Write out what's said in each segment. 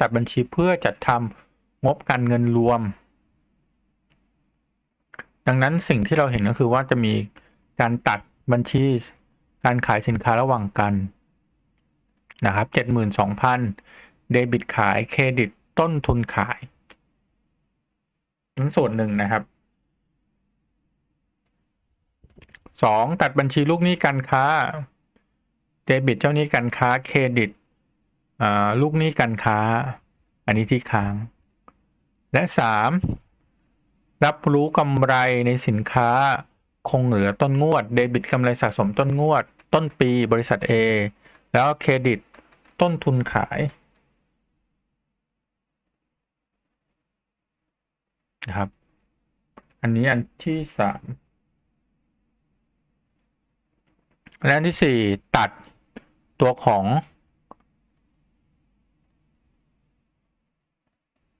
ตัดบัญชีเพื่อจัดทำงบการเงินรวม ดังนั้นสิ่งที่เราเห็นก็คือว่าจะมีการตัดบัญชี การขายสินค้าระหว่างกันนะครับเจ็ดหมื่นสองพันเดบิตขายเครดิตต้นทุนขายนั้นส่วนหนึ่งนะครับสองตัดบัญชีลูกหนี้การค้า เดบิตเจ้าหนี้การค้าเครดิต ลูกหนี้การค้า อันนี้ที่ค้าง และสามรับรู้กำไรในสินค้าคงเหลือต้นงวด เดบิตกำไรสะสมต้นงวด ต้นปีบริษัท A แล้วเครดิตต้นทุนขาย นะครับ อันนี้อันที่สามและอันที่สี่ตัดตัวของ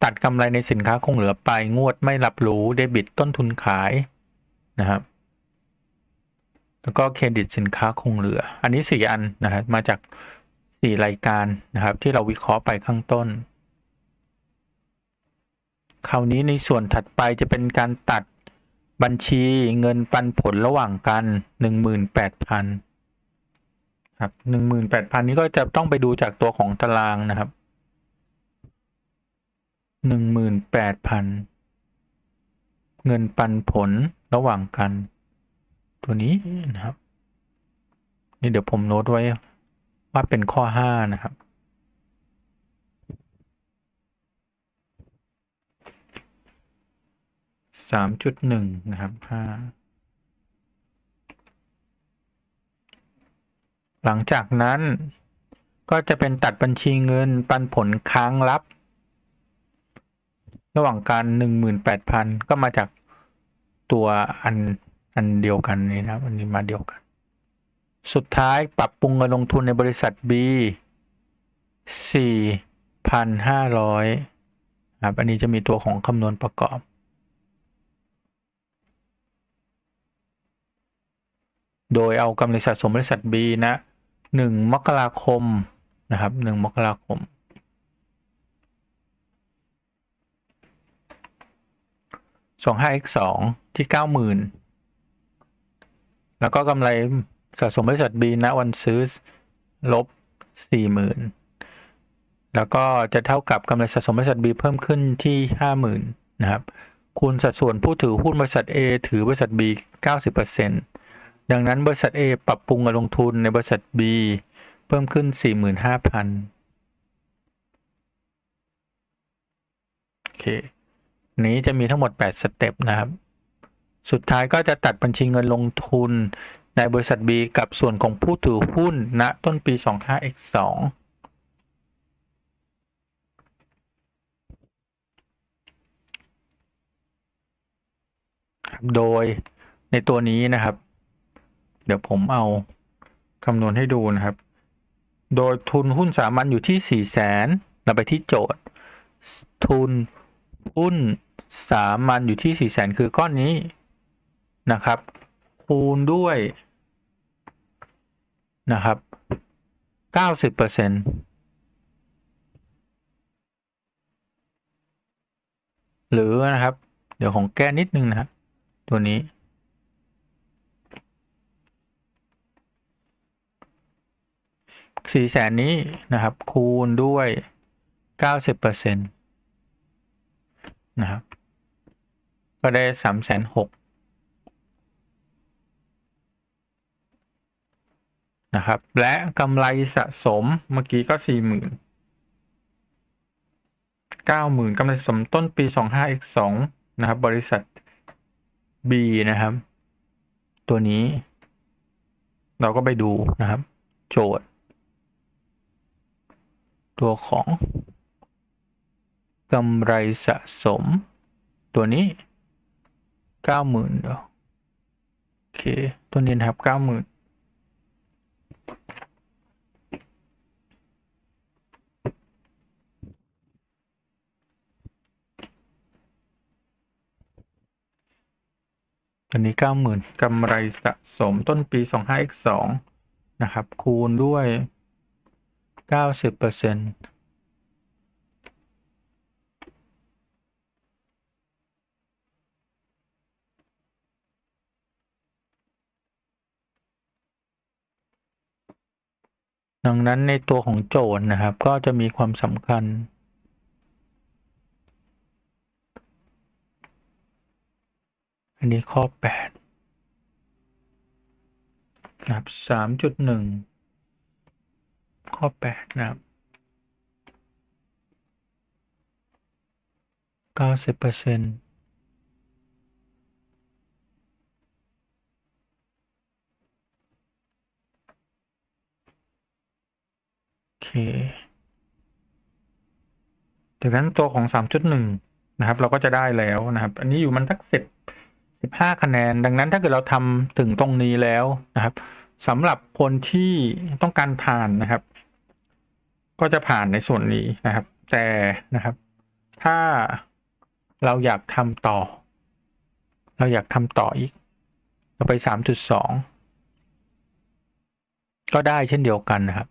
ตัดกำไรในสินค้าคงเหลือไปงวดไม่รับรู้เดบิตต้นทุนขายนะครับแล้วก็เครดิตสินค้าคงเหลือ อันนี้สี่อันนะครับมาจากสี่รายการนะครับ ที่เราวิเคราะห์ไปข้างต้น คราวนี้ในส่วนถัดไปจะเป็นการตัดบัญชีเงินปันผลระหว่างกันหนึ่งหมื่นแปดพันครับหนึ่งหมื่นแปดพันนี้ก็จะต้องไปดูจากตัวของตารางนะครับ หนึ่งหมื่นแปดพันเงินปันผลระหว่างกัน ตัวนี้นะครับ นี่เดี๋ยวผมโน้ตไว้ว่าเป็นข้อห้านะครับ สามจุดหนึ่งนะครับห้าหลังจากนั้นก็จะเป็นตัดบัญชีเงินปันผลค้างรับ ระหว่างการหนึ่งหมื่นแปดพันก็มาจากตัวอันอันเดียวกันนี่นะครับ อันนี้มาเดียวกัน สุดท้ายปรับปรุงเงินลงทุนในบริษัท B สี่พันห้าร้อยครับ อันนี้จะมีตัวของคำนวณประกอบ โดยเอากำไรสะสมบริษัท B นะหนึ่งมกราคมนะครับหนึ่งมกราคม สองห้า x สองที่เก้าหมื่นแล้วก็กำไรสะสมบริษัท B ณวันซื้อลบสี่หมื่นแล้วก็จะเท่ากับกำไรสะสมบริษัท B เพิ่มขึ้นที่ห้าหมื่นนะครับ คูณสัดส่วนผู้ถือหุ้นบริษัท A ถือบริษัท B 90%ดังนั้นบริษัท A ปรับปรุงการลงทุนในบริษัท B เพิ่มขึ้น 45,000 โอเค นี้จะมีทั้งหมด 8 สเต็ปนะครับ สุดท้ายก็จะตัดบัญชีเงินลงทุนในบริษัท B กับส่วนของผู้ถือหุ้นณต้นปี 25x2 โดยในตัวนี้นะครับ เดี๋ยวผมเอาคำนวณให้ดูนะครับ โดยทุนหุ้นสามัญอยู่ที่4แสนเราไปที่โจทย์ ทุน หุ้นสามัญอยู่ที่4แสนคือก้อนนี้นะครับ คูณด้วยนะครับ90เปอร์เซ็นต์หรือนะครับ เดี๋ยวของแก้นิดนึงนะครับตัวนี้ สี่แสนนี้นะครับ คูณด้วยเก้าสิบเปอร์เซ็นต์ นะครับ ก็ได้สามแสนหกนะครับ และกำไรสะสมเมื่อกี้ก็สี่หมื่นเก้าหมื่นกำไรสะสมต้นปีสองห้า x สองนะครับ บริษัท B นะครับ ตัวนี้ เราก็ไปดูนะครับ โจทย์ ตัวของ กำไรสะสม ตัวนี้เก้าหมื่นโอเค ตัวนี้นะครับเก้าหมื่นตัวนี้เก้าหมื่นกำไรสะสมต้นปีสองห้า x สองนะครับ คูณด้วยเก้าสิบเปอร์เซ็นต์ ดังนั้นในตัวของโจทย์นะครับ ก็จะมีความสำคัญ อันนี้ข้อแปดนะครับสามจุดหนึ่งข้อแปดนะครับเก้าสิบเปอร์เซ็นต์ เคจากนั้นตัวของสามจุดหนึ่งนะครับ เราก็จะได้แล้วนะครับ อันนี้อยู่มันสักสิบสิบห้าคะแนน ดังนั้นถ้าเกิดเราทำถึงตรงนี้แล้วนะครับสำหรับคนที่ต้องการผ่านนะครับ ก็จะผ่านในส่วนนี้นะครับ แต่นะครับ ถ้าเราอยากทำต่อ เราอยากทำต่ออีก เราไปสามจุดสองก็ได้เช่นเดียวกันนะครับ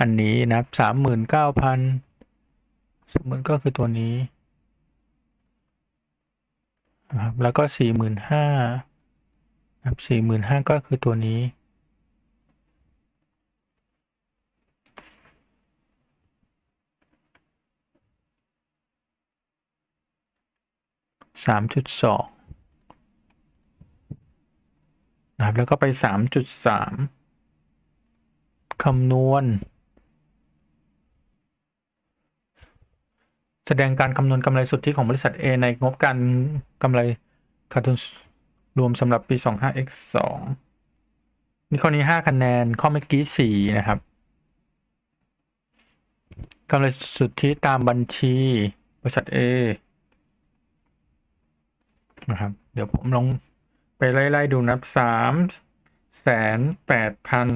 อันนี้นะครับสามหมื่นเก้าพันสมมติก็คือตัวนี้นะครับแล้วก็สี่หมื่นห้านะครับสี่หมื่นห้าก็คือตัวนี้ สามจุดสองนะครับแล้วก็ไปสามจุดสามคำนวณ แสดงการคำนวณกำไรสุทธิของบริษัท A ในงบการกำไรขาดทุนรวมสำหรับปี 25x 2 นี่ข้อนี้ 5 คะแนน ข้อเมื่อกี้ 4 นะครับกำไรสุทธิตามบัญชีบริษัท A นะครับ เดี๋ยวผมลองไปไล่ ๆ ดูนับสามแสนแปดพัน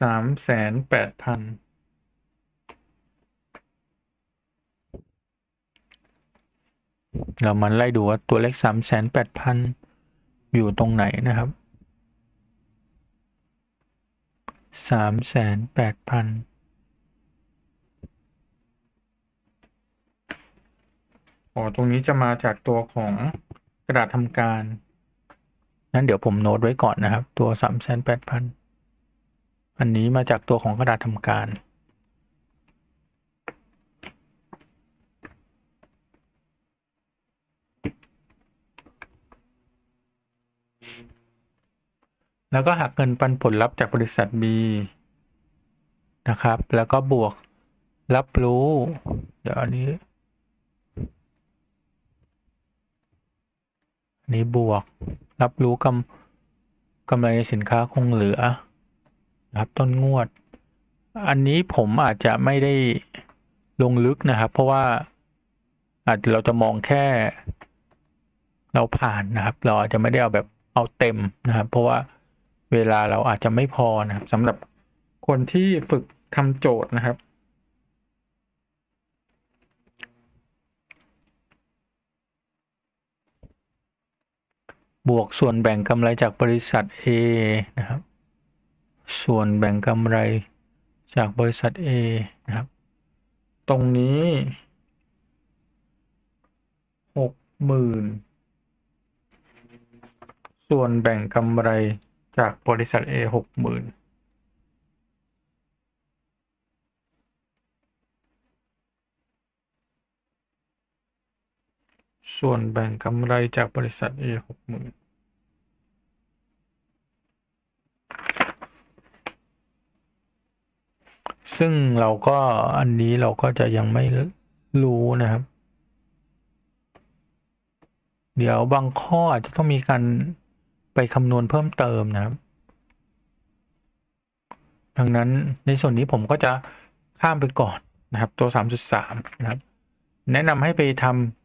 สามแสนแปดพัน เรามาไล่ดูว่าตัวเลขสามแสนแปดพันอยู่ตรงไหนนะครับสามแสนแปดพันอ๋อตรงนี้จะมาจากตัวของกระดาษทำการ นั้นเดี๋ยวผมโน้ตไว้ก่อนนะครับ ตัวสามแสนแปดพันอันนี้มาจากตัวของกระดาษทำการ แล้วก็หักเงินปันผลลัพธ์จากบริษัท B นะครับ แล้วก็บวกรับรู้ เดี๋ยวอันนี้อันนี้บวก รับรู้กำกำไรสินค้าคงเหลือนะครับต้นงวด อันนี้ผมอาจจะไม่ได้ลงลึกนะครับ เพราะว่าอาจจะเราจะมองแค่ เราผ่านนะครับ เราอาจจะไม่ได้เอาแบบเอาเต็มนะครับ เพราะว่า เวลาเราอาจจะไม่พอนะครับสำหรับคนที่ฝึกทำโจทย์นะครับ บวกส่วนแบ่งกำไรจากบริษัท A นะครับ ส่วนแบ่งกำไรจากบริษัท A นะครับ ตรงนี้หกหมื่นส่วนแบ่งกำไร จากบริษัท A หกหมื่นส่วนแบ่งกำไรจากบริษัท A หกหมื่นซึ่งเราก็อันนี้เราก็จะยังไม่รู้นะครับ เดี๋ยวบางข้ออาจจะต้องมีการ ไปคำนวณเพิ่มเติมนะครับ ดังนั้นในส่วนนี้ผมก็จะข้ามไปก่อนนะครับ ตัว 3.3 นะครับ แนะนำให้ไปทำ